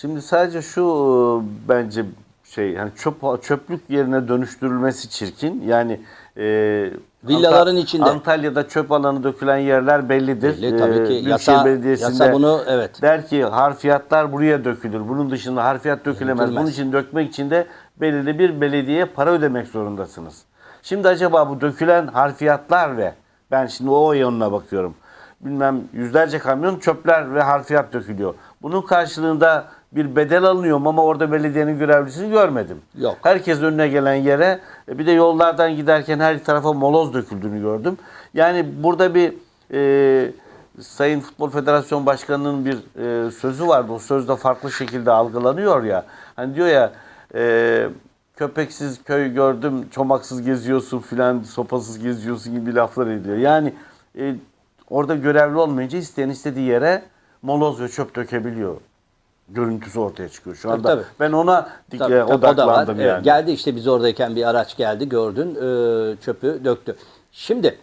Şimdi sadece şu e, bence şey yani çöp çöplük yerine dönüştürülmesi çirkin. Yani e, Villaların Anta- içinde. Antalya'da çöp alanı dökülen yerler bellidir. Belli, tabii ki. Büyükşehir Yasa- Belediyesi'nde yasa bunu- evet. der ki harfiyatlar buraya dökülür. Bunun dışında harfiyat dökülemez. Dökülmez. Bunun için dökmek için de belirli bir belediyeye para ödemek zorundasınız. Şimdi acaba bu dökülen harfiyatlar ve ben şimdi o yanına bakıyorum. Bilmem yüzlerce kamyon çöpler ve harfiyat dökülüyor. Bunun karşılığında bir bedel alınıyor ama orada belediyenin görevlisini görmedim. Yok. Herkes önüne gelen yere e, bir de yollardan giderken her tarafa moloz döküldüğünü gördüm. Yani burada bir e, Sayın Futbol Federasyon Başkanı'nın bir e, sözü vardı. O söz de farklı şekilde algılanıyor ya. Hani diyor ya e, köpeksiz köy gördüm, çomaksız geziyorsun filan, sopasız geziyorsun gibi laflar ediyor. Yani e, orada görevli olmayınca isteyen istediği yere moloz ve çöp dökebiliyor. Görüntüsü ortaya çıkıyor. Şu Tabii, anda tabii. ben ona dik- Tabii, tabii, odaklandım Evet, yani. geldi işte biz oradayken bir araç geldi gördün e, çöpü döktü. Şimdi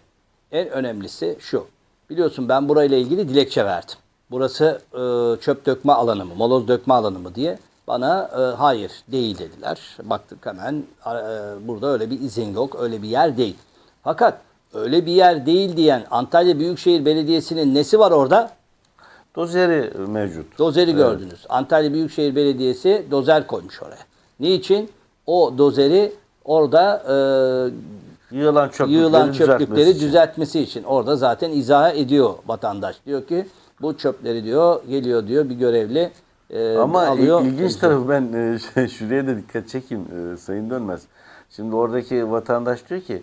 en önemlisi şu. Biliyorsun ben burayla ilgili dilekçe verdim. Burası e, çöp dökme alanı mı, moloz dökme alanı mı diye. Bana e, hayır değil dediler. Baktık hemen e, burada öyle bir izin yok, öyle bir yer değil. Fakat öyle bir yer değil diyen Antalya Büyükşehir Belediyesi'nin nesi var orada? Dozeri mevcut. Dozeri gördünüz. Antalya Büyükşehir Belediyesi dozer koymuş oraya. Niçin? O dozeri orada Yığılan e, çöplükleri, yığılan düzeltmesi çöplükleri için. düzeltmesi için. Orada zaten izah ediyor vatandaş. Diyor ki bu çöpleri diyor geliyor diyor bir görevli e, Ama alıyor. il- ilginç tarafı ben e, şuraya da dikkat çekeyim e, Sayın Dönmez. Şimdi oradaki vatandaş diyor ki